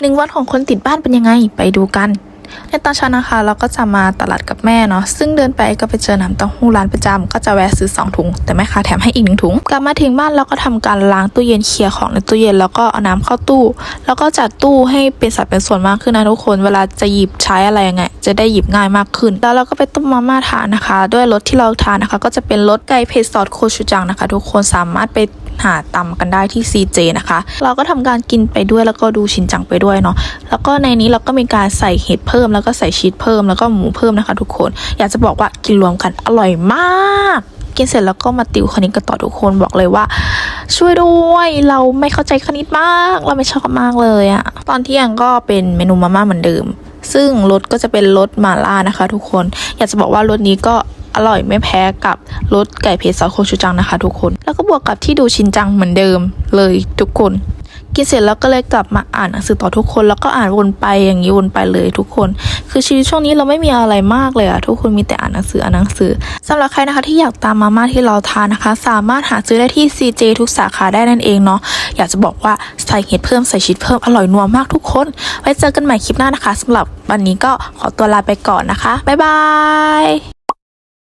หนึ่งวันของคนติดบ้านเป็นยังไงไปดูกันในตอนเช้านะคะเราก็จะมาตลาดกับแม่เนาะซึ่งเดินไปก็ไปเจอน้ำเต้าหู้ร้านประจำก็จะแวะซื้อ 2 ถุง แต่แม่ค้าแถมให้อีกหนึ่งถุง กลับมาถึงบ้านเราก็ทำการล้างตู้เย็นเคลียร์ของในตู้เย็นแล้วก็เอาน้ำเข้าตู้ แล้วก็จัดตู้ให้เป็นสัดเป็นส่วนมากขึ้นนะทุกคนเวลาจะหยิบใช้อะไรยังไงจะได้หยิบง่ายมากขึ้น แล้วเราก็ไปต้มมาม่าทานนะคะ ด้วยรสที่เราทานนะคะ ก็จะเป็นรสไก่เผ็ดซอสโคชูจังนะคะ ทุกคนสามารถไป หาตำกันได้ที่ CJ นะคะ เราก็ทำการกินไปด้วยแล้วก็ดูชินจังไปด้วยเนาะแล้วก็ในนี้เราก็มีการใส่เห็ดเพิ่ม แล้วก็ใส่ชีสเพิ่มแล้วก็หมูเพิ่มนะคะทุกคน อยากจะบอกว่ากินรวมกันอร่อยมากกินเสร็จแล้วก็มาติวคณิตกันต่อทุกคนบอกเลยว่า ช่วยด้วยเราไม่เข้าใจคณิตมาก เราไม่ชอบมากเลยอะตอนเที่ยงก็เป็นเมนูมาม่าเหมือนเดิม ซึ่งรสก็จะเป็นรสมาล่านะคะ ทุกคนอยากจะบอกว่ารสนี้ก็ อร่อยไม่แพ้กับรสไก่เผ็ดซอสโคชูจังนะคะ ทุกคน แล้วก็บวกกับที่ดูชินจังเหมือนเดิมเลยทุกคน กินเสร็จแล้วก็เลยกลับมาอ่านหนังสือต่อทุกคน แล้วก็อ่านวนไปอย่างนี้วนไปเลยทุกคน คือชีวิตช่วงนี้เราไม่มีอะไรมากเลยอะทุกคนมีแต่อ่านหนังสืออ่านหนังสือสำหรับใครนะคะที่อยากตามมาม่าที่เราทานนะคะ สามารถหาซื้อได้ที่ CJ ทุกสาขาได้นั่นเองเนาะอยากจะบอกว่าใส่เห็ดเพิ่มใส่ชีสเพิ่มอร่อยนัวมากทุกคน ไว้เจอกันใหม่คลิปหน้านะคะสำหรับวันนี้ก็ขอตัวลาไปก่อนนะคะบ๊ายบาย